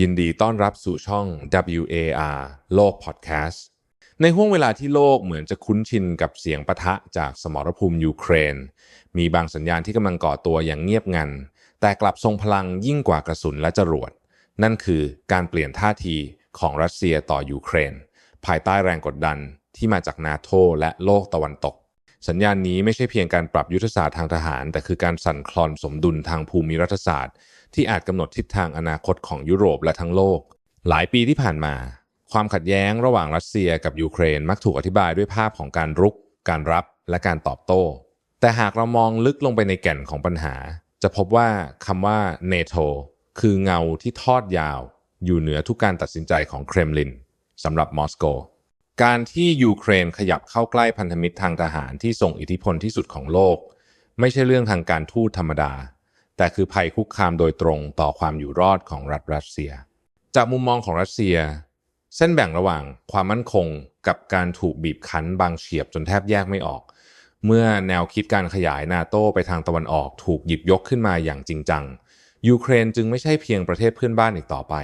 ยินดีต้อนรับสู่ช่อง WAR โลกพอดแคสต์ในห่วงเวลาที่โลกเหมือนจะคุ้นชินกับเสียงปะทะจากสมรภูมิยูเครน มีบางสัญญาณที่กำลังก่อตัวอย่างเงียบงัน แต่กลับทรงพลังยิ่งกว่ากระสุนและจรวด นั่นคือการเปลี่ยนท่าทีของรัสเซียต่อยูเครน ภายใต้แรงกดดันที่มาจากนาโตและโลกตะวันตก สัญญาณนี้ไม่ใช่เพียงการปรับยุทธศาสตร์ทางทหาร แต่คือการสั่นคลอนสมดุลทางภูมิรัฐศาสตร์ ที่อาจกำหนดทิศทางอนาคตของยุโรปและทั้งโลก หลายปีที่ผ่านมา ความขัดแย้งระหว่างรัสเซียกับยูเครนมักถูกอธิบายด้วยภาพของการรุก การรับและการตอบโต้ แต่หากเรามองลึกลงไปในแก่นของปัญหา จะพบว่าคำว่าเนโตคือเงาที่ทอดยาว อยู่เหนือทุกการตัดสินใจของเครมลินสำหรับมอสโก การที่ยูเครนขยับเข้าใกล้พันธมิตรทางทหารที่ส่งอิทธิพลที่สุดของโลก ไม่ใช่เรื่องทางการทูตธรรมดา แต่คือภัยคุกคามโดยตรงต่อความอยู่รอดของรัฐรัสเซีย จากมุมมองของรัสเซีย เส้นแบ่งระหว่างความมั่นคงกับการถูกบีบคั้นบางเฉียบจนแทบแยกไม่ออก เมื่อแนวคิดการขยายนาโต้ไปทางตะวันออกถูกหยิบยกขึ้นมาอย่างจริงจังยูเครนจึงไม่ใช่เพียงประเทศเพื่อนบ้านอีกต่อไป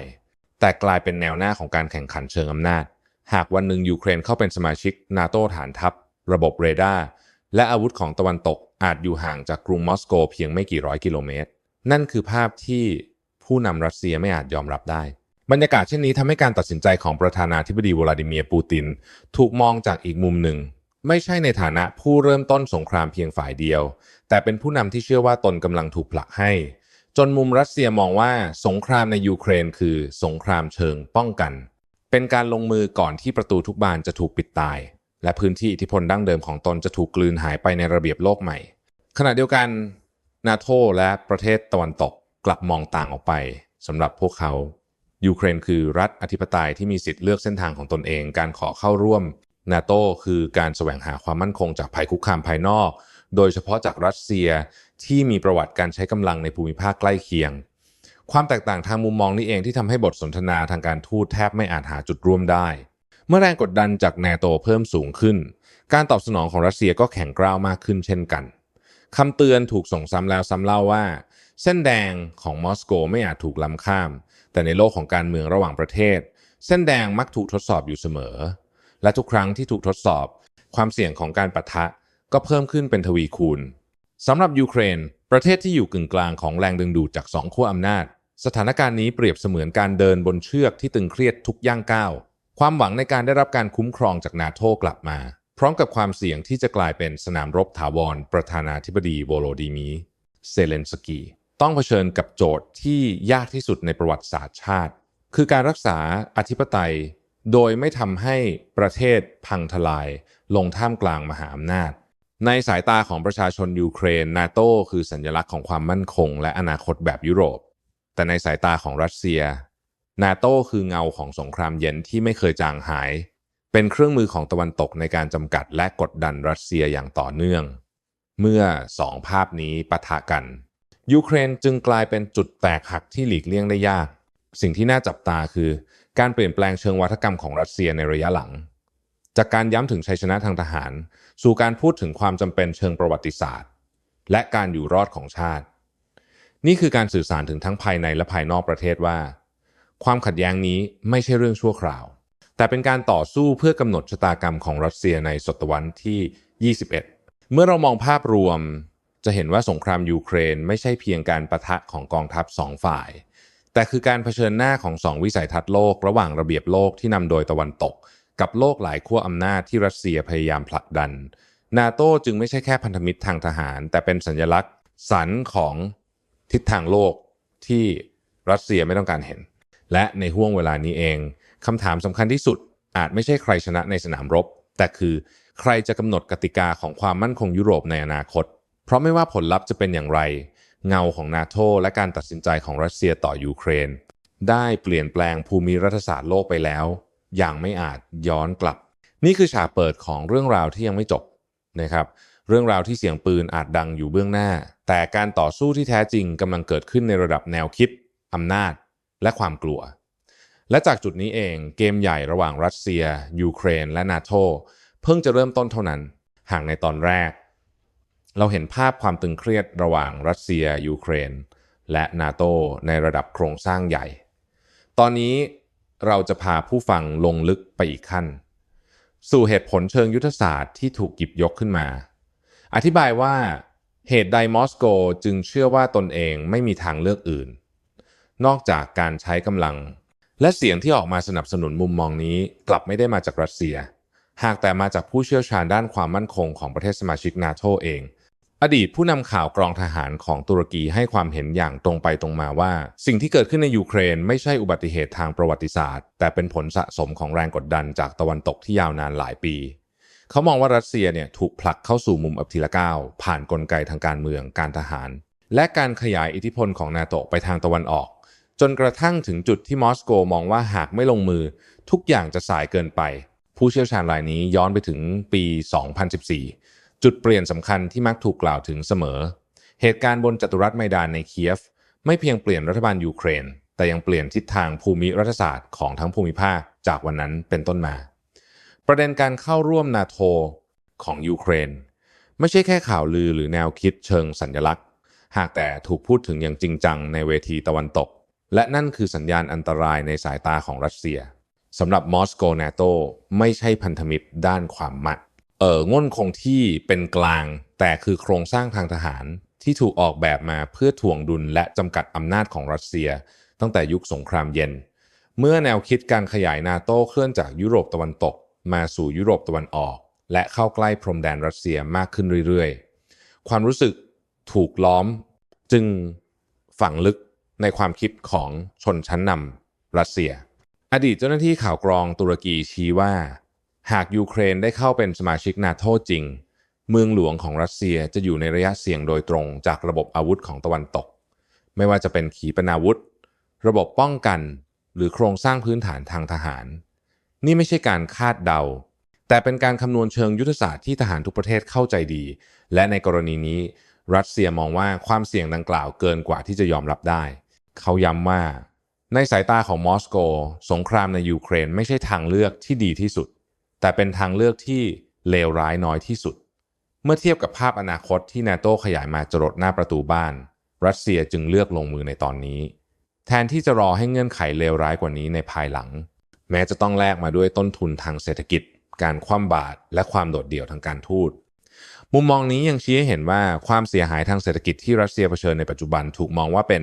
แต่กลายเป็นแนวหน้าของการแข่งขันเชิงอำนาจ หากวันหนึ่งยูเครนเข้าเป็นสมาชิกนาโต้ฐานทัพ ระบบเรดาร์และอาวุธของตะวันตกอาจอยู่ห่างจากกรุงมอสโกเพียงไม่กี่ร้อยกิโลเมตร นั่นคือภาพที่ผู้นำรัสเซียไม่อาจยอมรับได้ บรรยากาศเช่นนี้ทำให้การตัดสินใจของประธานาธิบดีวลาดิเมียร์ปูติน ถูกมองจากอีกมุมหนึ่ง ไม่ใช่ในฐานะผู้เริ่มต้นสงครามเพียงฝ่ายเดียว แต่เป็นผู้นำที่เชื่อว่าตนกำลังถูกผลักให้ จนมุมรัสเซียมองว่าสงครามในยูเครนคือสงครามเชิงป้องกัน เป็นการลงมือก่อนที่ประตูทุกบานจะถูกปิดตาย และพื้นที่อิทธิพลดั้งเดิมของตนจะถูกกลืนหายไปในระเบียบโลกใหม่ ขณะเดียวกันนาโตและประเทศตะวันตกกลับมองต่างออกไปสำหรับพวกเขายูเครนคือรัฐอธิปไตยที่มีสิทธิ์เลือกเส้นทางของตนเอง การขอเข้าร่วมนาโตคือการแสวงหาความมั่นคงจากภัยคุกคามภายนอก โดยเฉพาะจากรัสเซียที่มีประวัติการใช้กำลังในภูมิภาคใกล้เคียง ความแตกต่างทางมุมมองนี้เองที่ทำให้บทสนทนาทางการทูตแทบไม่อาจหาจุดร่วมได้ เมื่อแรงกดดันจากแนโตเพิ่มสูงขึ้น การตอบสนองของรัสเซียก็แข็งกร้าวมากขึ้นเช่นกันคำเตือนถูกส่งซ้ำแล้วซ้ำเล่าว่า เส้นแดงของมอสโกไม่อาจถูกล้ำข้าม แต่ในโลกของการเมืองระหว่างประเทศ เส้นแดงมักถูกทดสอบอยู่เสมอ และทุกครั้งที่ถูกทดสอบ ความเสี่ยงของการปะทะก็เพิ่มขึ้นเป็นทวีคูณสำหรับยูเครน ประเทศที่อยู่กึ่งกลางของแรงดึงดูดจากสองขั้วอำนาจ สถานการณ์นี้เปรียบเสมือนการเดินบนเชือกที่ตึงเครียดทุกย่างก้าว ความหวังในการได้รับการคุ้มครองจากนาโตกลับมา พร้อมกับความเสี่ยงที่จะกลายเป็นสนามรบถาวร ประธานาธิบดีโวโลดีมีเซเลนสกี ต้องเผชิญกับโจทย์ที่ยากที่สุดในประวัติศาสตร์ชาติ คือการรักษาอธิปไตย โดยไม่ทำให้ประเทศพังทลาย ลงท่ามกลางมหาอำนาจ ในสายตาของประชาชนยูเครนนาโตคือสัญลักษณ์ของความมั่นคง และอนาคตแบบยุโรป แต่ในสายตาของรัสเซียนาโตคือเงาของสงครามเย็นที่ไม่เคยจางหาย เป็นเครื่องมือของตะวันตกในการจำกัดและกดดันรัสเซียอย่างต่อเนื่อง เมื่อสองภาพนี้ปะทะกัน ยูเครนจึงกลายเป็นจุดแตกหักที่หลีกเลี่ยงได้ยาก สิ่งที่น่าจับตาคือ การเปลี่ยนแปลงเชิงวัฒกรรมของรัสเซียในระยะหลัง จากการย้ำถึงชัยชนะทางทหาร สู่การพูดถึงความจำเป็นเชิงประวัติศาสตร์ และการอยู่รอดของชาติ นี่คือการสื่อสารถึงทั้งภายในและภายนอกประเทศว่า ความขัดแย้งนี้ไม่ใช่เรื่องชั่วคราว แต่เป็นการต่อสู้เพื่อกำหนดชะตากรรมของรัสเซียในศตวรรษที่ 21 เมื่อเรามองภาพรวม จะเห็นว่าสงครามยูเครน ไม่ใช่เพียงการประทะของกองทัพสองฝ่าย แต่คือการเผชิญหน้าของสองวิสัยทัศน์โลก ระหว่างระเบียบโลกที่นำโดยตะวันตก กับโลกหลายขั้วอำนาจที่รัสเซียพยายามผลักดัน นาโตจึงไม่ใช่แค่พันธมิตรทางทหาร แต่เป็นสัญลักษณ์สันของทิศทางโลกที่รัสเซียไม่ต้องการเห็น และในห่วงเวลานี้เองคำถามสำคัญที่สุดอาจไม่ใช่ใครชนะในสนามรบ แต่คือใครจะกำหนดกติกาของความมั่นคงยุโรปในอนาคต เพราะไม่ว่าผลลัพธ์จะเป็นอย่างไร เงาของนาโตและการตัดสินใจของรัสเซียต่อยูเครน ได้เปลี่ยนแปลงภูมิรัฐศาสตร์โลกไปแล้ว อย่างไม่อาจย้อนกลับ นี่คือฉากเปิดของเรื่องราวที่ยังไม่จบนะครับ เรื่องราวที่เสียงปืนอาจดังอยู่เบื้องหน้า แต่การต่อสู้ที่แท้จริงกำลังเกิดขึ้นในระดับแนวคิดอำนาจ และความกลัว และจากจุดนี้เองเกมใหญ่ระหว่างรัสเซีย ยูเครน และนาโตเพิ่งจะเริ่มต้นเท่านั้น ห่างในตอนแรก เราเห็นภาพความตึงเครียดระหว่างรัสเซีย ยูเครน และนาโตในระดับโครงสร้างใหญ่ ตอนนี้ เราจะพาผู้ฟังลงลึกไปอีกขั้น สู่เหตุผลเชิงยุทธศาสตร์ที่ถูกหยิบยกขึ้นมา อธิบายว่าเหตุใดมอสโกจึงเชื่อว่าตนเองไม่มีทางเลือกอื่น นอกจากการใช้กำลัง และเสียงที่ออกมาสนับสนุนมุมมองนี้กลับไม่ได้มาจากรัสเซีย หากแต่มาจากผู้เชี่ยวชาญด้านความมั่นคงของประเทศสมาชิกนาโตเอง อดีตผู้นำข่าวกรองทหารของตุรกีให้ความเห็นอย่างตรงไปตรงมาว่า สิ่งที่เกิดขึ้นในยูเครนไม่ใช่อุบัติเหตุทางประวัติศาสตร์ แต่เป็นผลสะสมของแรงกดดันจากตะวันตกที่ยาวนานหลายปี เขามองว่ารัสเซียเนี่ยถูกผลักเข้าสู่มุมอับทีละก้าวผ่านกลไกทางการเมืองการทหาร และการขยายอิทธิพลของนาโตไปทางตะวันออก จนกระทั่งถึงจุดที่มอสโกมองว่าหากไม่ลงมือ ทุกอย่างจะสายเกินไป ผู้เชี่ยวชาญรายนี้ย้อนไปถึงปี 2014 จุดเปลี่ยนสำคัญที่มักถูกกล่าวถึงเสมอ เหตุการณ์บนจัตุรัสไมดานในเคียฟ ไม่เพียงเปลี่ยนรัฐบาลยูเครน แต่ยังเปลี่ยนทิศทางภูมิรัฐศาสตร์ของทั้งภูมิภาคจากวันนั้นเป็นต้นมา ประเด็นการเข้าร่วมนาโตของยูเครน ไม่ใช่แค่ข่าวลือหรือแนวคิดเชิงสัญลักษณ์ หากแต่ถูกพูดถึงอย่างจริงจังในเวทีตะวันตก และนั่นคือสัญญาณอันตรายในสายตาของรัสเซียสำหรับมอสโกนาโตไม่ใช่พันธมิตรด้านความมั่น เอ่อง่นคงที่เป็นกลาง แต่คือโครงสร้างทางทหารที่ถูกออกแบบมาเพื่อถ่วงดุลและจำกัดอำนาจของรัสเซีย ตั้งแต่ยุคสงครามเย็น เมื่อแนวคิดการขยายนาโต้เคลื่อนจากยุโรปตะวันตก มาสู่ยุโรปตะวันออก และเข้าใกล้พรมแดนรัสเซียมากขึ้นเรื่อยๆ ความรู้สึกถูกล้อมจึงฝังลึกในความคิดของชนชั้นนำรัสเซีย อดีตเจ้าหน้าที่ข่าวกรองตุรกีชี้ว่า หากยูเครนได้เข้าเป็นสมาชิกนาโตจริง เมืองหลวงของรัสเซียจะอยู่ในระยะเสี่ยงโดยตรงจากระบบอาวุธของตะวันตก ไม่ว่าจะเป็นขีปนาวุธ ระบบป้องกัน หรือโครงสร้างพื้นฐานทางทหาร นี่ไม่ใช่การคาดเดา แต่เป็นการคำนวณเชิงยุทธศาสตร์ที่ทหารทุกประเทศเข้าใจดี และในกรณีนี้ รัสเซียมองว่าความเสี่ยงดังกล่าวเกินกว่าที่จะยอมรับได้ เขาย้ำว่า ในสายตาของมอสโก สงครามในยูเครนไม่ใช่ทางเลือกที่ดีที่สุด แต่เป็นทางเลือกที่เลวร้ายน้อยที่สุด เมื่อเทียบกับภาพอนาคตที่นาโตขยายมาจรดหน้าประตูบ้าน รัสเซียจึงเลือกลงมือในตอนนี้ แทนที่จะรอให้เงื่อนไขเลวร้ายกว่านี้ในภายหลัง แม้จะต้องแลกมาด้วยต้นทุนทางเศรษฐกิจ การคว่ำบาตรและความโดดเดี่ยวทางการทูตมุมมองนี้ยังชี้ให้เห็นว่าความเสียหายทางเศรษฐกิจที่รัสเซียเผชิญในปัจจุบันถูกมองว่าเป็น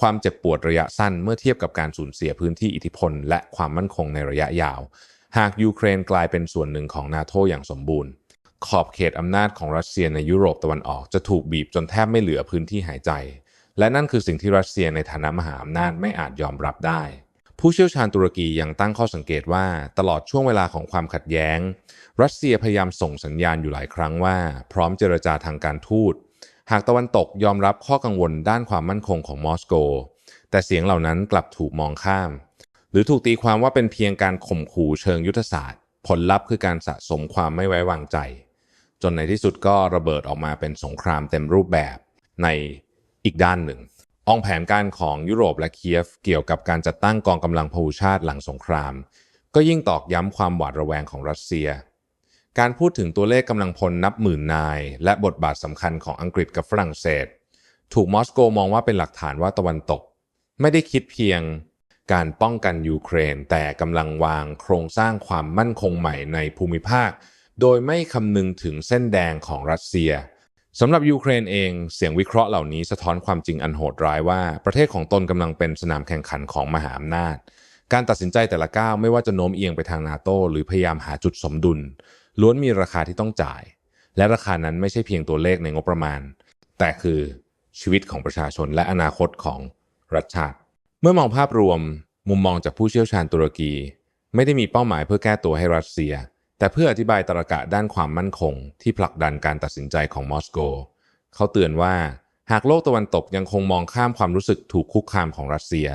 ความเจ็บปวดระยะสั้นเมื่อเทียบกับการสูญเสียพื้นที่อิทธิพล และความมั่นคงในระยะยาว หากยูเครนกลายเป็นส่วนหนึ่งของนาโตอย่างสมบูรณ์ ขอบเขตอำนาจของรัสเซียในยุโรปตะวันออกจะถูกบีบจนแทบไม่เหลือพื้นที่หายใจ และนั่นคือสิ่งที่รัสเซียในฐานะมหาอำนาจไม่อาจยอมรับได้ ผู้เชี่ยวชาญตุรกียังตั้งข้อสังเกตว่าตลอดช่วงเวลาของความขัดแย้ง รัสเซียพยายามส่งสัญญาณอยู่หลายครั้งว่า พร้อมเจรจาทางการทูต หากตะวันตกยอมรับข้อกังวลด้านความมั่นคงของมอสโก แต่เสียงเหล่านั้นกลับถูกมองข้าม หรือถูกตีความว่าเป็นเพียงการข่มขู่เชิงยุทธศาสตร์ ผลลัพธ์คือการสะสมความไม่ไว้วางใจ จนในที่สุดก็ระเบิดออกมาเป็นสงครามเต็มรูปแบบในอีกด้านหนึ่งองแผนการของยุโรปและเคียฟเกี่ยวกับการจัดตั้งกองกำลังพหุชาติหลังสงคราม ก็ยิ่งตอกย้ำความหวาดระแวงของรัสเซีย การพูดถึงตัวเลขกำลังพลนับหมื่นนาย และบทบาทสำคัญของอังกฤษกับฝรั่งเศส ถูกมอสโกมองว่าเป็นหลักฐานว่าตะวันตก ไม่ได้คิดเพียง การป้องกันยูเครน แต่กำลังวางโครงสร้างความมั่นคงใหม่ในภูมิภาค โดยไม่คำนึงถึงเส้นแดงของรัสเซียสำหรับยูเครนเองเสียงวิเคราะห์เหล่านี้สะท้อนความจริงอันโหดร้ายว่า ประเทศของตนกำลังเป็นสนามแข่งขันของมหาอำนาจ การตัดสินใจแต่ละก้าวไม่ว่าจะโน้มเอียงไปทางนาโตหรือพยายามหาจุดสมดุล ล้วนมีราคาที่ต้องจ่าย และราคานั้นไม่ใช่เพียงตัวเลขในงบประมาณ แต่คือชีวิตของประชาชนและอนาคตของรัฐชาติ เมื่อมองภาพรวม มุมมองจากผู้เชี่ยวชาญตุรกี ไม่ได้มีเป้าหมายเพื่อแก้ตัวให้รัสเซีย แต่เพื่ออธิบายตรกะด้านความมั่นคง ที่ผลักดันการตัดสินใจของมอสโก เขาเตือนว่า หากโลกตะวันตกยังคงมองข้ามความรู้สึกถูกคุกคามของรัสเซีย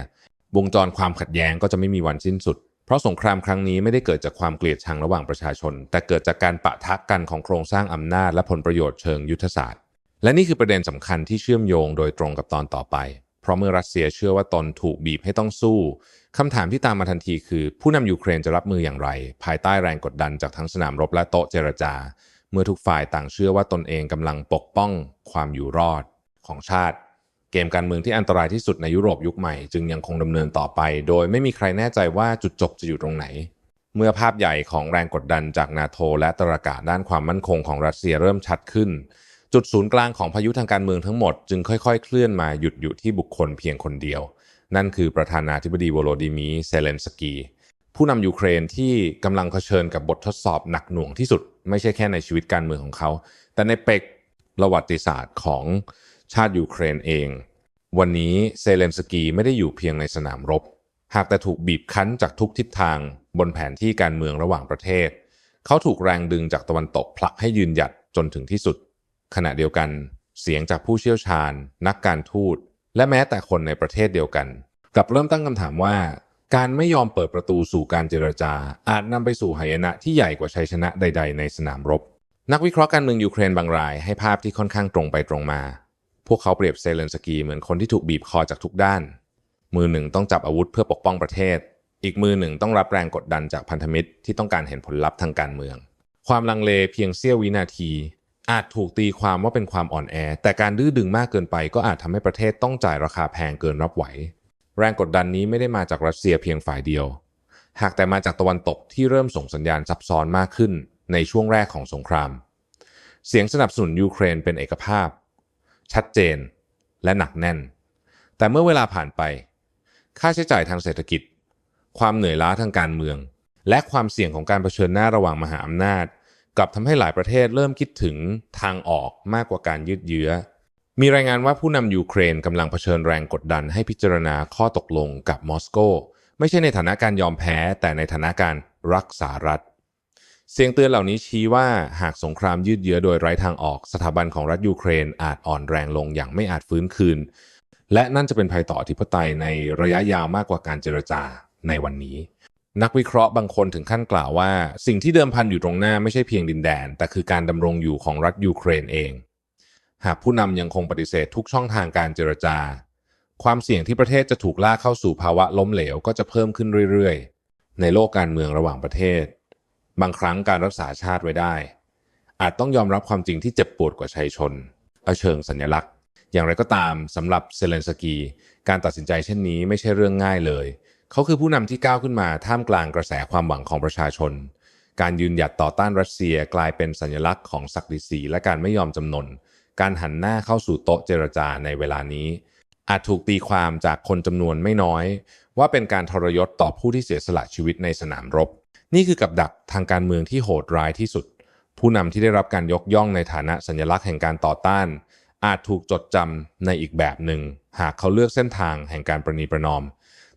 วงจรความขัดแย้งก็จะไม่มีวันสิ้นสุด เพราะสงครามครั้งนี้ไม่ได้เกิดจากความเกลียดชังระหว่างประชาชน แต่เกิดจากการปะทะกันของโครงสร้างอำนาจและผลประโยชน์เชิงยุทธศาสตร์ และนี่คือประเด็นสำคัญที่เชื่อมโยงโดยตรงกับตอนต่อไป ราะเมื่อรัสเซียเชื่อว่าตนถูกบีบให้ต้องสู้คำถามที่ตามมาทันทีคือ ผู้นำยูเครนจะรับมืออย่างไร ภายใต้แรงกดดันจากทั้งสนามรบและโต๊ะเจรจา เมื่อทุกฝ่ายต่างเชื่อว่าตนเองกำลังปกป้องความอยู่รอดของชาติ เกมการเมืองที่อันตรายที่สุดในยุโรปยุคใหม่จึงยังคงดำเนินต่อไป โดยไม่มีใครแน่ใจว่าจุดจบจะอยู่ตรงไหน เมื่อภาพใหญ่ของแรงกดดันจากนาโตและตรากาด้านความมั่นคงของรัสเซียเริ่มชัดขึ้น จุดศูนย์กลางของพายุทางการเมืองทั้งหมดจึงค่อยๆ เคลื่อนมาหยุดอยู่ที่บุคคลเพียงคนเดียว นั่นคือประธานาธิบดีโวโลดิมีเซเลนสกีผู้นำยูเครนที่กำลังเผชิญกับบททดสอบหนักหน่วงที่สุด ไม่ใช่แค่ในชีวิตการเมืองของเขา แต่ในเป็กประวัติศาสตร์ของชาติยูเครนเอง วันนี้เซเลนสกีไม่ได้อยู่เพียงในสนามรบ หากแต่ถูกบีบคั้นจากทุกทิศทางบนแผนที่การเมืองระหว่างประเทศ เขาถูกแรงดึงจากตะวันตกผลักให้ยืนหยัดจนถึงที่สุด ขณะเดียวกันเสียงจากผู้เชี่ยวชาญ นักการทูต และแม้แต่คนในประเทศเดียวกัน กลับเริ่มตั้งคำถามว่า การไม่ยอมเปิดประตูสู่การเจรจา อาจนำไปสู่หายนะที่ใหญ่กว่าชัยชนะใด ๆ ในสนามรบ นักวิเคราะห์การเมืองยูเครนบางราย ให้ภาพที่ค่อนข้างตรงไปตรงมา พวกเขาเปรียบเซเลนสกีเหมือนคนที่ถูกบีบคอจากทุกด้าน มือหนึ่งต้องจับอาวุธเพื่อปกป้องประเทศ อีกมือหนึ่งต้องรับแรงกดดันจากพันธมิตรที่ต้องการเห็นผลลัพธ์ทางการเมือง ความลังเลเพียงเสี้ยววินาที อาจถูกตีความว่าเป็นความอ่อนแอ แต่การดื้อดึงมากเกินไป ก็อาจทำให้ประเทศต้องจ่ายราคาแพงเกินรับไหว แรงกดดันนี้ไม่ได้มาจากรัสเซียเพียงฝ่ายเดียว หากแต่มาจากตะวันตกที่เริ่มส่งสัญญาณซับซ้อนมากขึ้นในช่วงแรกของสงคราม เสียงสนับสนุนยูเครนเป็นเอกภาพ ชัดเจน และหนักแน่น แต่เมื่อเวลาผ่านไป ค่าใช้จ่ายทางเศรษฐกิจ ความเหนื่อยล้าทางการเมือง และความเสี่ยงของการเผชิญหน้าระหว่างมหาอำนาจ กลับทำให้หลายประเทศเริ่มคิดถึงทางออกมากกว่าการยืดเยื้อ มีรายงานว่าผู้นำยูเครนกำลังเผชิญแรงกดดันให้พิจารณาข้อตกลงกับมอสโก ไม่ใช่ในฐานะการยอมแพ้ แต่ในฐานะการรักษารัฐ เสียงเตือนเหล่านี้ชี้ว่าหากสงครามยืดเยื้อโดยไร้ทางออก สถาบันของรัฐยูเครนอาจอ่อนแรงลงอย่างไม่อาจฟื้นคืน และนั่นจะเป็นภัยต่ออธิปไตยในระยะยาวมากกว่าการเจรจาในวันนี้ นักวิเคราะห์บางคนถึงขั้นกล่าวว่า สิ่งที่เดิมพันอยู่ตรงหน้าไม่ใช่เพียงดินแดน แต่คือการดำรงอยู่ของรัฐยูเครนเอง หากผู้นำยังคงปฏิเสธทุกช่องทางการเจรจา ความเสี่ยงที่ประเทศจะถูกลากเข้าสู่ภาวะล้มเหลวก็จะเพิ่มขึ้นเรื่อยๆ ในโลกการเมืองระหว่างประเทศ บางครั้งการรักษาชาติไว้ได้ อาจต้องยอมรับความจริงที่เจ็บปวดกว่าชัยชนเอาเชิงสัญลักษณ์ อย่างไรก็ตามสำหรับเซเลนสกี การตัดสินใจเช่นนี้ไม่ใช่เรื่องง่ายเลย เขาคือผู้นำที่ก้าวขึ้นมาท่ามกลางกระแสความหวังของประชาชน การยืนหยัดต่อต้านรัสเซียกลายเป็นสัญลักษณ์ของศักดิศรีและการไม่ยอมจำนน การหันหน้าเข้าสู่โต๊ะเจรจาในเวลานี้ อาจถูกตีความจากคนจำนวนไม่น้อย ว่าเป็นการทรยศต่อผู้ที่เสียสละชีวิตในสนามรบ นี่คือกับดักทางการเมืองที่โหดร้ายที่สุด ผู้นำที่ได้รับการยกย่องในฐานะสัญลักษณ์แห่งการต่อต้าน อาจถูกจดจำในอีกแบบหนึ่ง หากเขาเลือกเส้นทางแห่งการประนีประนอม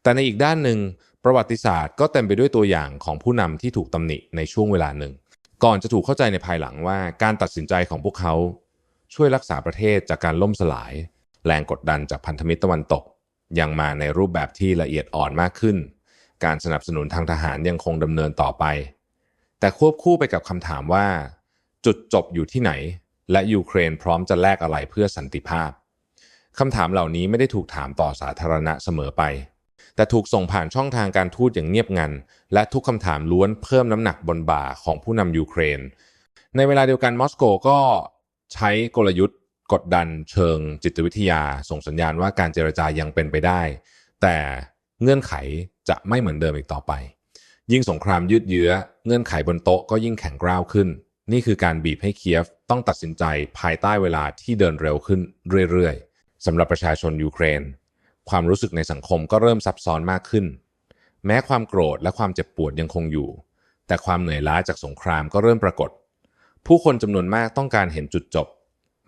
แต่ในอีกด้านหนึ่งประวัติศาสตร์ก็เต็มไปด้วยตัวอย่างของผู้นำที่ถูกตำหนิในช่วงเวลาหนึ่ง ก่อนจะถูกเข้าใจในภายหลังว่าการตัดสินใจของพวกเขาช่วยรักษาประเทศจากการล่มสลาย แรงกดดันจากพันธมิตรตะวันตก ยังมาในรูปแบบที่ละเอียดอ่อนมากขึ้น การสนับสนุนทางทหารยังคงดำเนินต่อไป แต่ควบคู่ไปกับคำถามว่า จุดจบอยู่ที่ไหน และยูเครนพร้อมจะแลกอะไรเพื่อสันติภาพคำถามเหล่านี้ไม่ได้ถูกถามต่อสาธารณะเสมอไป แต่ถูกส่งผ่านช่องทางการทูตอย่างเงียบงัน และทุกคำถามล้วนเพิ่มน้ำหนักบนบ่าของผู้นำยูเครน ในเวลาเดียวกันมอสโกก็ใช้กลยุทธ์ กดดันเชิงจิตวิทยา ส่งสัญญาณว่าการเจรจายังเป็นไปได้ แต่เงื่อนไขจะไม่เหมือนเดิมอีกต่อไป ยิ่งสงครามยืดเยื้อ เงื่อนไขบนโต๊ะก็ยิ่งแข็งกร้าวขึ้น นี่คือการบีบให้เคียฟต้องตัดสินใจภายใต้เวลาที่เดินเร็วขึ้นเรื่อยๆสำหรับประชาชนยูเครน ความรู้สึกในสังคมก็เริ่มซับซ้อนมากขึ้น แม้ความโกรธและความเจ็บปวดยังคงอยู่ แต่ความเหนื่อยล้าจากสงครามก็เริ่มปรากฏ ผู้คนจำนวนมากต้องการเห็นจุดจบ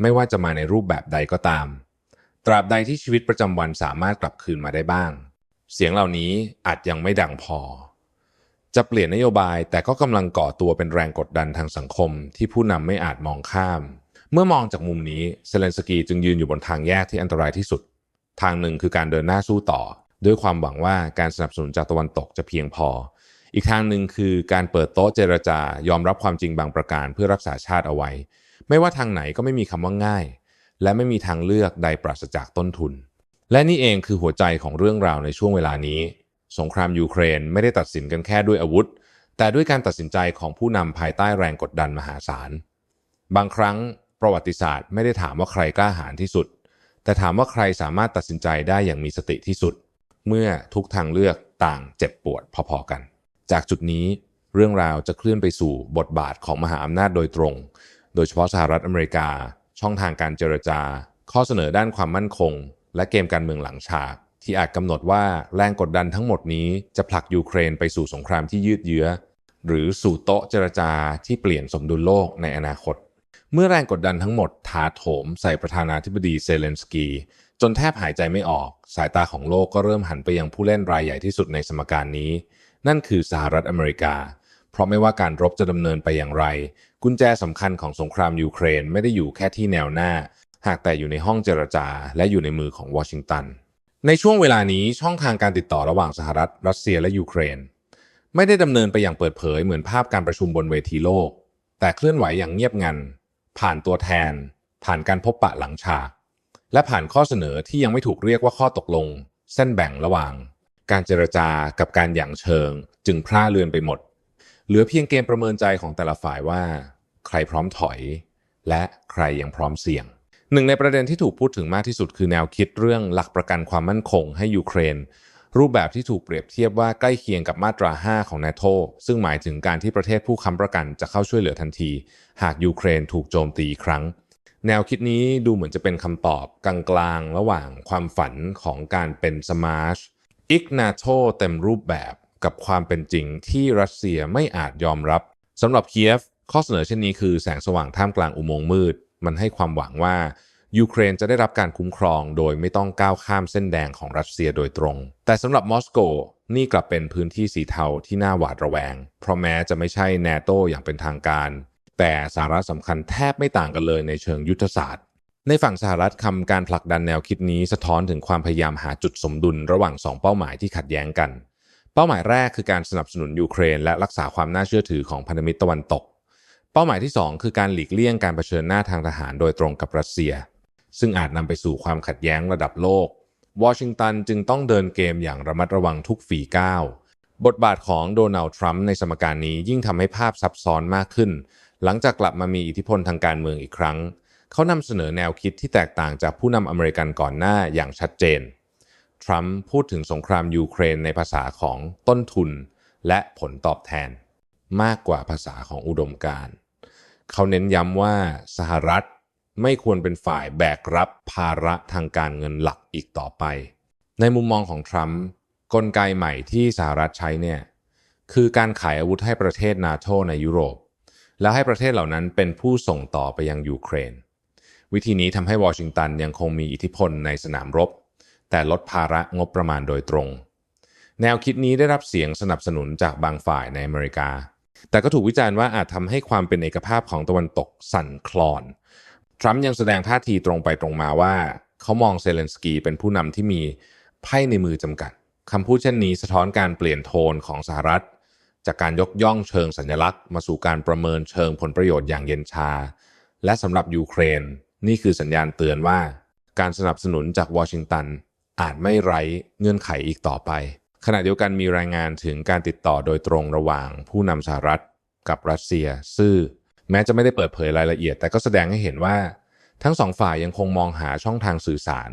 ไม่ว่าจะมาในรูปแบบใดก็ตาม ตราบใดที่ชีวิตประจำวันสามารถกลับคืนมาได้บ้าง เสียงเหล่านี้อาจยังไม่ดังพอ จะเปลี่ยนนโยบายแต่ก็กำลังก่อตัวเป็นแรงกดดันทางสังคม ที่ผู้นำไม่อาจมองข้าม เมื่อมองจากมุมนี้เซเลนสกีจึงยืนอยู่บนทางแยกที่อันตรายที่สุด ทางหนึ่งคือการเดินหน้าสู้ต่อ ด้วยความหวังว่าการสนับสนุนจากตะวันตกจะเพียงพอ อีกทางหนึ่งคือการเปิดโต๊ะเจรจายอมรับความจริงบางประการเพื่อรักษาชาติเอาไว้ ไม่ว่าทางไหนก็ไม่มีคำว่าง่าย และไม่มีทางเลือกใดปราศจากต้นทุน และนี่เองคือหัวใจของเรื่องราวในช่วงเวลานี้ สงครามยูเครนไม่ได้ตัดสินกันแค่ด้วยอาวุธ แต่ด้วยการตัดสินใจของผู้นำภายใต้แรงกดดันมหาศาล บางครั้งประวัติศาสตร์ไม่ได้ถามว่าใครกล้าหาญที่สุด แต่ถามว่าใครสามารถตัดสินใจได้อย่างมีสติที่สุด เมื่อทุกทางเลือกต่างเจ็บปวดพอๆกัน จากจุดนี้เรื่องราวจะเคลื่อนไปสู่บทบาทของมหาอำนาจโดยตรง โดยเฉพาะสหรัฐอเมริกา ช่องทางการเจรจา ข้อเสนอด้านความมั่นคง และเกมการเมืองหลังฉาก ที่อาจกำหนดว่าแรงกดดันทั้งหมดนี้จะผลักยูเครนไปสู่สงครามที่ยืดเยื้อ หรือสู่โต๊ะเจรจาที่เปลี่ยนสมดุลโลกในอนาคต เมื่อแรงกดดันทั้งหมดถาโถมใส่ประธานาธิบดีเซเลนสกีจนแทบหายใจไม่ออก สายตาของโลกก็เริ่มหันไปยังผู้เล่นรายใหญ่ที่สุดในสมการนี้ นั่นคือสหรัฐอเมริกา เพราะไม่ว่าการรบจะดำเนินไปอย่างไร กุญแจสำคัญของสงครามยูเครนไม่ได้อยู่แค่ที่แนวหน้า หากแต่อยู่ในห้องเจรจา และอยู่ในมือของวอชิงตัน ในช่วงเวลานี้ช่องทางการติดต่อระหว่างสหรัฐ รัสเซียและยูเครน ไม่ได้ดำเนินไปอย่างเปิดเผยเหมือนภาพการประชุมบนเวทีโลก แต่เคลื่อนไหวอย่างเงียบงัน ผ่านตัวแทน ผ่านการพบปะหลังฉาก และผ่านข้อเสนอที่ยังไม่ถูกเรียกว่าข้อตกลง เส้นแบ่งระหว่าง การเจรจากับการหยั่งเชิง จึงพร่าเลือนไปหมด เหลือเพียงเกมประเมินใจของแต่ละฝ่ายว่า ใครพร้อมถอย และใครยังพร้อมเสี่ยงหนึ่งในประเด็นที่ถูกพูดถึงมากที่สุดคือแนวคิดเรื่องหลักประกันความมั่นคงให้ยูเครน รูปแบบที่ถูกเปรียบเทียบว่าใกล้เคียงกับมาตรา 5 ของนาโตซึ่งหมายถึงการที่ประเทศผู้ค้ำประกันจะเข้าช่วยเหลือทันที หากยูเครนถูกโจมตีอีกครั้ง แนวคิดนี้ดูเหมือนจะเป็นคำตอบกลางๆ ระหว่างความฝันของการเป็นสมาร์ชอิกนาโตเต็มรูปแบบกับความเป็นจริงที่รัสเซียไม่อาจยอมรับสำหรับเคียฟข้อเสนอเช่นนี้คือแสงสว่างท่ามกลางอุโมงค์มืด มันให้ความหวังว่า ยูเครนจะได้รับการคุ้มครองโดยไม่ต้องก้าวข้ามเส้นแดงของรัสเซียโดยตรง แต่สำหรับมอสโกนี่กลับเป็นพื้นที่สีเทาที่น่าหวาดระแวง เพราะแม้จะไม่ใช่แนโตอย่างเป็นทางการ แต่สาระสำคัญแทบไม่ต่างกันเลยในเชิงยุทธศาสตร์ ในฝั่งสหรัฐคำการผลักดันแนวคิดนี้สะท้อนถึงความพยายามหาจุดสมดุลระหว่างสองเป้าหมายที่ขัดแย้งกัน เป้าหมายแรกคือการสนับสนุนยูเครน และรักษาความน่าเชื่อถือของพันธมิตรตะวันตก เป้าหมายที่ 2 คือการหลีกเลี่ยงการเผชิญหน้าทางทหารโดยตรงกับรัสเซีย ซึ่งอาจนำไปสู่ความขัดแย้งระดับโลก วอชิงตันจึงต้องเดินเกมอย่างระมัดระวังทุกฝีก้าว บทบาทของโดนัลด์ทรัมป์ในสมการนี้ยิ่งทำให้ภาพซับซ้อนมากขึ้น หลังจากกลับมามีอิทธิพลทางการเมืองอีกครั้ง เขานำเสนอแนวคิดที่แตกต่างจากผู้นำอเมริกันก่อนหน้าอย่างชัดเจน ทรัมป์พูดถึงสงครามยูเครนในภาษาของต้นทุน และผลตอบแทน มากกว่าภาษาของอุดมการณ์เขาเน้นย้ำว่าสหรัฐ ไม่ควรเป็นฝ่ายแบกรับภาระทางการเงินหลักอีกต่อไป ในมุมมองของทรัมป์กลไกใหม่ที่สหรัฐใช้เนี่ยคือการขายอาวุธให้ประเทศนาโตในยุโรป แล้วให้ประเทศเหล่านั้นเป็นผู้ส่งต่อไปยังยูเครน วิธีนี้ทำให้วอชิงตันยังคงมีอิทธิพลในสนามรบ แต่ลดภาระงบประมาณโดยตรง แนวคิดนี้ได้รับเสียงสนับสนุนจากบางฝ่ายในอเมริกา แต่ก็ถูกวิจารณ์ว่าอาจทำให้ความเป็นเอกภาพของตะวันตกสั่นคลอน ทรัมป์ยังแสดงท่าทีตรงไปตรงมาว่าเขามองเซเลนสกีเป็นผู้นำที่มีไพ่ในมือจำกัดคำพูดเช่นนี้สะท้อนการเปลี่ยนโทนของสหรัฐ จากการยกย่องเชิงสัญลักษณ์ มาสู่การประเมินเชิงผลประโยชน์อย่างเย็นชา และสำหรับยูเครน นี่คือสัญญาณเตือนว่า การสนับสนุนจากวอชิงตันอาจไม่ไร้เงื่อนไขอีกต่อไป ขณะเดียวกันมีรายงานถึงการติดต่อโดยตรงระหว่างผู้นำสหรัฐ กับรัสเซียซึ่ง แม้จะไม่ได้เปิดเผยรายละเอียด แต่ก็แสดงให้เห็นว่า ทั้งสองฝ่ายยังคงมองหาช่องทางสื่อสาร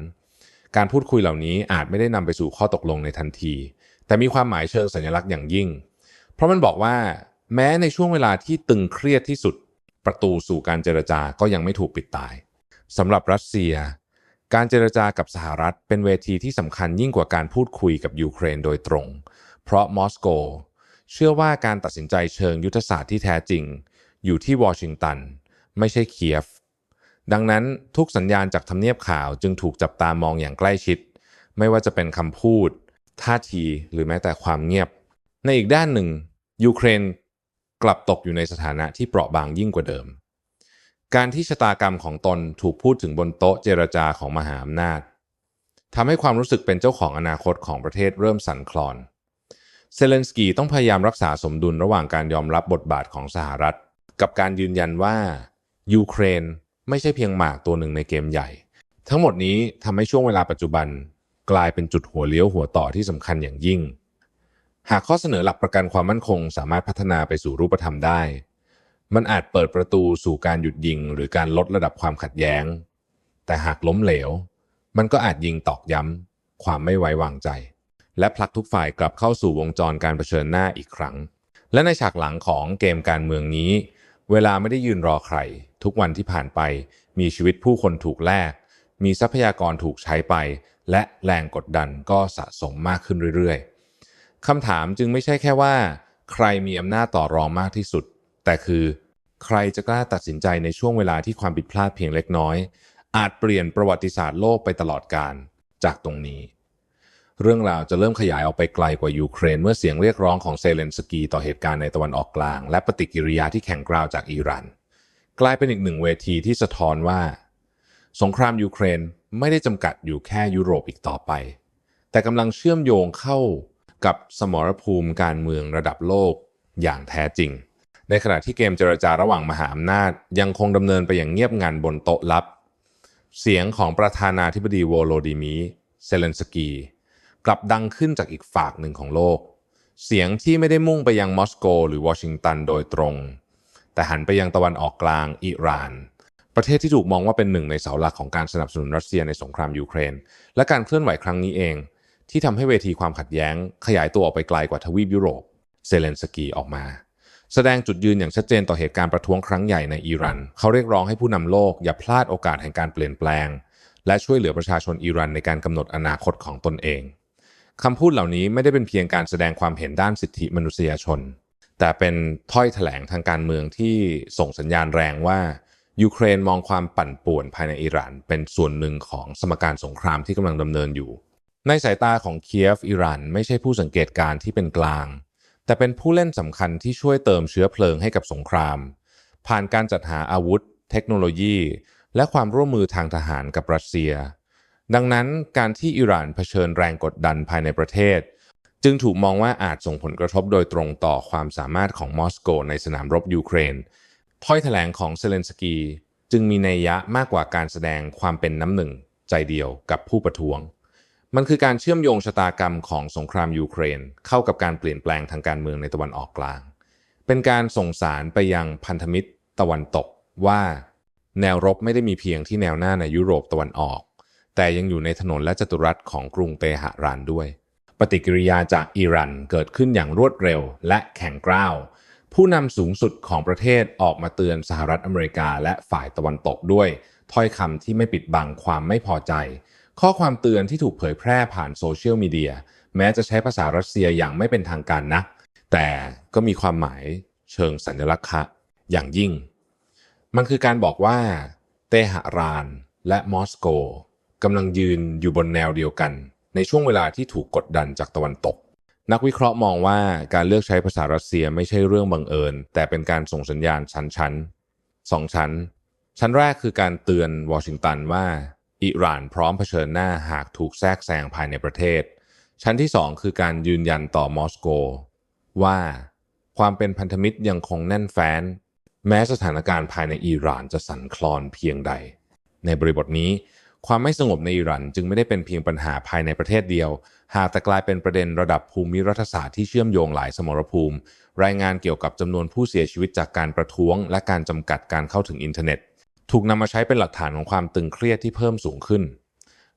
การพูดคุยเหล่านี้อาจไม่ได้นำไปสู่ข้อตกลงในทันที แต่มีความหมายเชิงสัญลักษณ์อย่างยิ่ง เพราะมันบอกว่า แม้ในช่วงเวลาที่ตึงเครียดที่สุด ประตูสู่การเจรจาก็ยังไม่ถูกปิดตายสำหรับรัสเซีย การเจรจากับสหรัฐเป็นเวทีที่สำคัญยิ่งกว่าการพูดคุยกับยูเครนโดยตรง เพราะมอสโก เชื่อว่าการตัดสินใจเชิงยุทธศาสตร์ที่แท้จริง อยู่ที่วอชิงตัน ไม่ใช่เคียฟ ดังนั้นทุกสัญญาณจากทำเนียบข่าวจึงถูกจับตามองอย่างใกล้ชิด ไม่ว่าจะเป็นคำพูด ท่าทีหรือแม้แต่ความเงียบ ในอีกด้านหนึ่ง ยูเครนกลับตกอยู่ในสถานะที่เปราะบางยิ่งกว่าเดิม การที่ชะตากรรมของตนถูกพูดถึงบนโต๊ะเจรจาของมหาอำนาจทำให้ความรู้สึกเป็นเจ้าของอนาคตของประเทศเริ่มสั่นคลอน เซเลนสกีต้องพยายามรักษาสมดุลระหว่างการยอมรับบทบาทของสหรัฐ กับการยืนยันว่ายูเครนไม่ใช่เพียงหมากตัวหนึ่งในเกมใหญ่ ทั้งหมดนี้ทำให้ช่วงเวลาปัจจุบันกลายเป็นจุดหัวเลี้ยวหัวต่อที่สำคัญอย่างยิ่ง หากข้อเสนอหลักประกันความมั่นคง สามารถพัฒนาไปสู่รูปธรรมได้ มันอาจเปิดประตูสู่การหยุดยิง หรือการลดระดับความขัดแย้ง แต่หากล้มเหลว มันก็อาจยิงตอกย้ำความไม่ไว้วางใจ และผลักทุกฝ่ายกลับเข้าสู่วงจรการเผชิญหน้าอีกครั้ง และในฉากหลังของเกมการเมืองนี้ เวลาไม่ได้ยืนรอใคร ทุกวันที่ผ่านไป มีชีวิตผู้คนถูกแลก มีทรัพยากรถูกใช้ไป และแรงกดดันก็สะสมมากขึ้นเรื่อยๆคำถามจึงไม่ใช่แค่ว่า ใครมีอำนาจต่อรองมากที่สุด แต่คือ ใครจะกล้าตัดสินใจในช่วงเวลาที่ความผิดพลาดเพียงเล็กน้อย อาจเปลี่ยนประวัติศาสตร์โลกไปตลอดกาลจากตรงนี้ เรื่องราวจะเริ่มขยายออกไปไกลกว่ายูเครน เมื่อเสียงเรียกร้องของเซเลนสกีต่อเหตุการณ์ในตะวันออกกลาง และปฏิกิริยาที่แข็งกร้าวจากอิหร่านกลายเป็นอีกหนึ่งเวทีที่สะท้อนว่า สงครามยูเครนไม่ได้จำกัดอยู่แค่ยุโรปอีกต่อไป แต่กำลังเชื่อมโยงเข้ากับสมรภูมิการเมืองระดับโลกอย่างแท้จริง ในขณะที่เกมเจรจาระหว่างมหาอำนาจ ยังคงดำเนินไปอย่างเงียบงันบนโต๊ะลับ เสียงของประธานาธิบดีโวโลดิมีเซเลนสกี กลับดังขึ้นจากอีกฝากหนึ่งของโลก เสียงที่ไม่ได้มุ่งไปยังมอสโก หรือวอชิงตันโดยตรง แต่หันไปยังตะวันออกกลางอิหร่าน ประเทศที่ถูกมองว่าเป็นหนึ่งในเสาหลักของการสนับสนุนรัสเซียในสงครามยูเครน และการเคลื่อนไหวครั้งนี้เอง ที่ทำให้เวทีความขัดแย้ง ขยายตัวออกไปไกลกว่าทวีปยุโรป เซเลนสกีออกมาแสดงจุดยืนอย่างชัดเจนต่อเหตุการณ์ประท้วงครั้งใหญ่ในอิหร่าน เขาเรียกร้องให้ผู้นำโลกอย่าพลาดโอกาสแห่งการเปลี่ยนแปลง และช่วยเหลือประชาชนอิหร่านในการกำหนดอนาคตของตนเอง คำพูดเหล่านี้ไม่ได้เป็นเพียงการแสดงความเห็นด้านสิทธิมนุษยชน แต่เป็นถ้อยแถลงทางการเมืองที่ส่งสัญญาณแรงว่ายูเครนมองความปั่นป่วนภายในอิหร่าน เป็นส่วนหนึ่งของสมการสงครามที่กำลังดำเนินอยู่ ในสายตาของเคียฟอิหร่านไม่ใช่ผู้สังเกตการณ์ที่เป็นกลาง แต่เป็นผู้เล่นสำคัญที่ช่วยเติมเชื้อเพลิงให้กับสงคราม ผ่านการจัดหาอาวุธ เทคโนโลยี และความร่วมมือทางทหารกับรัสเซีย ดังนั้นการที่อิหร่านเผชิญแรงกดดันภายในประเทศ จึงถูกมองว่าอาจส่งผลกระทบโดยตรงต่อความสามารถของมอสโกในสนามรบยูเครน ถ้อยแถลงของเซเลนสกีจึงมีนัยยะมากกว่าการแสดงความเป็นน้ำหนึ่งใจเดียวกับผู้ประท้วง มันคือการเชื่อมโยงชะตากรรมของสงครามยูเครน เข้ากับการเปลี่ยนแปลงทางการเมืองในตะวันออกกลาง เป็นการส่งสารไปยังพันธมิตร ตะวันตกว่า แนวรบไม่ได้มีเพียงที่แนวหน้าในยุโรปตะวันออก แต่ยังอยู่ในถนนและจัตุรัสของกรุงเตหะรานด้วย ปฏิกิริยาจากอิหร่านเกิดขึ้นอย่างรวดเร็วและแข็งกร้าวผู้นำสูงสุดของประเทศออกมาเตือนสหรัฐอเมริกาและฝ่ายตะวันตกด้วย ถ้อยคำที่ไม่ปิดบังความไม่พอใจ ข้อความเตือนที่ถูกเผยแพร่ผ่านโซเชียลมีเดียแม้จะใช้ภาษารัสเซียอย่างไม่เป็นทางการนัก แต่ก็มีความหมายเชิงสัญลักษณ์อย่างยิ่ง มันคือการบอกว่า เตหะรานและมอสโก กำลังยืนอยู่บนแนวเดียวกัน ในช่วงเวลาที่ถูกกดดันจากตะวันตก นักวิเคราะห์มองว่าการเลือกใช้ภาษารัสเซียไม่ใช่เรื่องบังเอิญ แต่เป็นการส่งสัญญาณชั้นๆสองชั้น ชั้นแรกคือการเตือนวอชิงตันว่าอิหร่านพร้อมเผชิญหน้าหากถูกแทรกแซงภายในประเทศ ชั้นที่สองคือการยืนยันต่อมอสโก ว่าความเป็นพันธมิตรยังคงแน่นแฟ้น แม้สถานการณ์ภายในอิหร่านจะสั่นคลอนเพียงใด ในบริบทนี้ ความไม่สงบในอิหร่านจึงไม่ได้เป็นเพียงปัญหาภายในประเทศเดียว หากแต่กลายเป็นประเด็นระดับภูมิรัฐศาสตร์ที่เชื่อมโยงหลายสมรภูมิ รายงานเกี่ยวกับจำนวนผู้เสียชีวิตจากการประท้วง และการจำกัดการเข้าถึงอินเทอร์เน็ต ถูกนำมาใช้เป็นหลักฐานของความตึงเครียดที่เพิ่มสูงขึ้น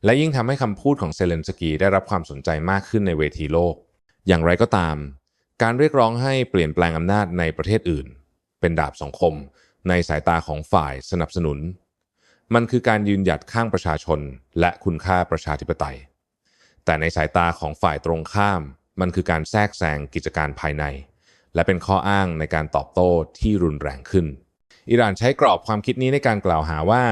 และยิ่งทำให้คำพูดของเซเลนสกีได้รับความสนใจมากขึ้นในเวทีโลก อย่างไรก็ตาม การเรียกร้องให้เปลี่ยนแปลงอำนาจในประเทศอื่น เป็นดาบสองคม ในสายตาของฝ่ายสนับสนุน มันคือการยืนหยัดข้างประชาชนและคุณค่าประชาธิปไตย แต่ในสายตาของฝ่ายตรงข้าม มันคือการแทรกแซงกิจการภายใน และเป็นข้ออ้างในการตอบโต้ที่รุนแรงขึ้น อิหร่านใช้กรอบความคิดนี้ในการกล่าวหาว่า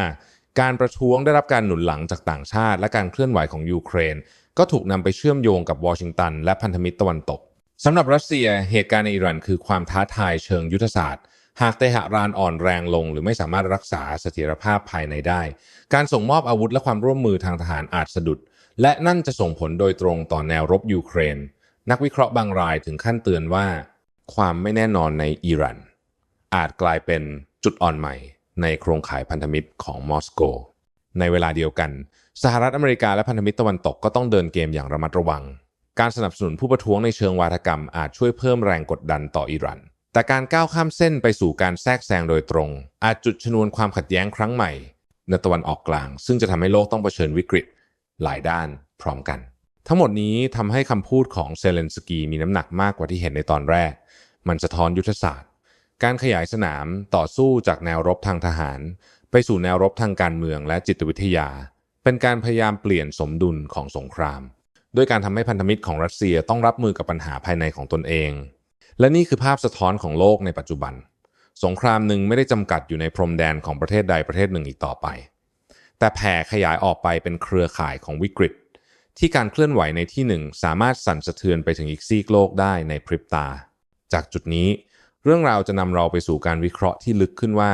การประท้วงได้รับการหนุนหลังจากต่างชาติ และการเคลื่อนไหวของยูเครน ก็ถูกนำไปเชื่อมโยงกับวอชิงตันและพันธมิตรตะวันตกสำหรับรัสเซียเหตุการณ์ในอิหร่านคือความท้าทายเชิงยุทธศาสตร์ หากเตหะรานอ่อนแรงลง หรือไม่สามารถรักษาเสถียรภาพภายในได้ การส่งมอบอาวุธและความร่วมมือทางทหารอาจสะดุด และนั่นจะส่งผลโดยตรงต่อแนวรบยูเครน นักวิเคราะห์บางรายถึงขั้นเตือนว่า ความไม่แน่นอนในอิหร่านอาจกลายเป็นจุดอ่อนใหม่ ในโครงข่ายพันธมิตรของมอสโก ในเวลาเดียวกัน สหรัฐอเมริกาและพันธมิตรตะวันตกก็ต้องเดินเกมอย่างระมัดระวัง การสนับสนุนผู้ประท้วงในเชิงวาทกรรมอาจช่วยเพิ่มแรงกดดันต่ออิหร่าน แต่การก้าวข้ามเส้นไปสู่การแทรกแซงโดยตรง อาจจุดชนวนความขัดแย้งครั้งใหม่ในตะวันออกกลาง ซึ่งจะทำให้โลกต้องเผชิญวิกฤตหลายด้านพร้อมกัน ทั้งหมดนี้ทำให้คำพูดของเซเลนสกีมีน้ำหนักมากกว่าที่เห็นในตอนแรก มันสะท้อนยุทธศาสตร์ การขยายสนามต่อสู้จากแนวรบทางทหาร ไปสู่แนวรบทางการเมืองและจิตวิทยา เป็นการพยายามเปลี่ยนสมดุลของสงคราม ด้วยการทำให้พันธมิตรของรัสเซียต้องรับมือกับปัญหาภายในของตนเอง และนี่คือภาพสะท้อนของโลกในปัจจุบัน สงครามหนึ่งไม่ได้จำกัดอยู่ในพรมแดนของประเทศใดประเทศหนึ่งอีกต่อไป แต่แผ่ขยายออกไปเป็นเครือข่ายของวิกฤต ที่การเคลื่อนไหวในที่หนึ่งสามารถสั่นสะเทือนไปถึงอีกซีกโลกได้ในพริบตา จากจุดนี้ เรื่องราวจะนำเราไปสู่การวิเคราะห์ที่ลึกขึ้นว่า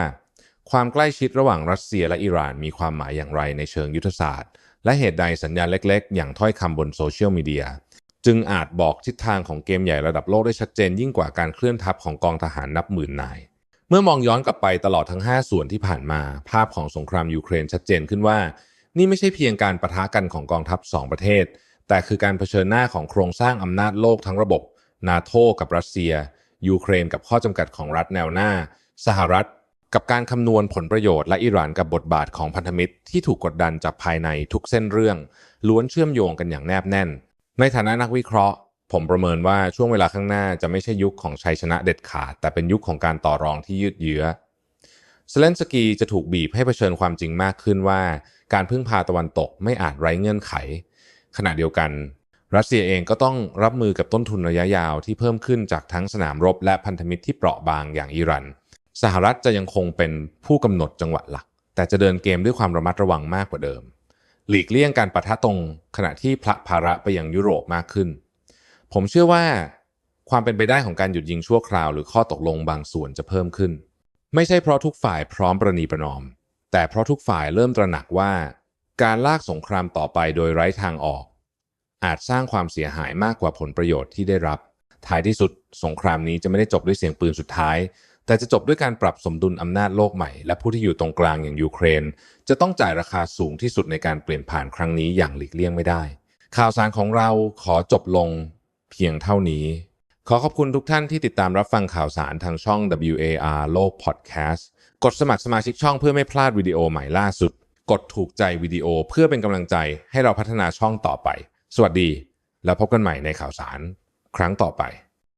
ความใกล้ชิดระหว่างรัสเซียและอิหร่านมีความหมายอย่างไรในเชิงยุทธศาสตร์ และเหตุใดสัญญาณเล็ก ๆ อย่างถ้อยคำบนโซเชียลมีเดีย จึงอาจบอกทิศทางของเกมใหญ่ระดับโลกได้ชัดเจนยิ่งกว่าการเคลื่อนทัพของกองทหารนับหมื่นนาย เมื่อมองย้อนกลับไปตลอดทั้ง 5 ส่วนที่ผ่านมา ภาพของสงครามยูเครนชัดเจนขึ้นว่า นี่ไม่ใช่เพียงการประทะกันของกองทัพ 2 ประเทศ แต่คือการเผชิญหน้าของโครงสร้างอำนาจโลกทั้งระบบ นาโตกับรัสเซีย ยูเครนกับข้อจำกัดของรัฐแนวหน้า สหรัฐ กับการคำนวณผลประโยชน์และอิหร่านกับบทบาทของพันธมิตร ที่ถูกกดดันจากภายในทุกเส้นเรื่อง ล้วนเชื่อมโยงกันอย่างแนบแน่น ในฐานะนักวิเคราะห์ ผมประเมินว่าช่วงเวลาข้างหน้าจะไม่ใช่ยุคของชัยชนะเด็ดขาด แต่เป็นยุคของการต่อรองที่ยืดเยื้อเซเลนสกีจะถูกบีบให้เผชิญความจริงมากขึ้นว่า การพึ่งพาตะวันตกไม่อาจไร้เงื่อนไข ขณะเดียวกัน รัสเซียเองก็ต้องรับมือกับต้นทุนระยะยาวที่เพิ่มขึ้นจากทั้งสนามรบและพันธมิตรที่เปราะบางอย่างอิหรัน สหรัฐจะยังคงเป็นผู้กำหนดจังหวะหลัก แต่จะเดินเกมด้วยความระมัดระวังมากกว่าเดิม หลีกเลี่ยงการปะทะตรงขณะที่พละภาระไปยังยุโรปมากขึ้น ผมเชื่อว่าความเป็นไปได้ของการหยุดยิงชั่วคราว หรือข้อตกลงบางส่วนจะเพิ่มขึ้น ไม่ใช่เพราะทุกฝ่ายพร้อมประนีประนอม แต่เพราะทุกฝ่ายเริ่มตระหนักว่า การลากสงครามต่อไปโดยไร้ทางออก อาจสร้างความเสียหายมากกว่าผลประโยชน์ที่ได้รับ ท้ายที่สุดสงครามนี้จะไม่ได้จบด้วยเสียงปืนสุดท้าย แต่จะจบด้วยการปรับสมดุลอำนาจโลกใหม่ และผู้ที่อยู่ตรงกลางอย่างยูเครน จะต้องจ่ายราคาสูงที่สุดในการเปลี่ยนผ่านครั้งนี้อย่างหลีกเลี่ยงไม่ได้ ข่าวสารของเราขอจบลงเพียงเท่านี้ ขอขอบคุณทุกท่านที่ติดตามรับฟังข่าวสารทางช่อง WAR โลก Podcast กดสมัครสมาชิกช่องเพื่อไม่พลาดวิดีโอใหม่ล่าสุด กดถูกใจวิดีโอเพื่อเป็นกำลังใจให้เราพัฒนาช่องต่อไป สวัสดี แล้วพบกันใหม่ในข่าวสาร ครั้งต่อไป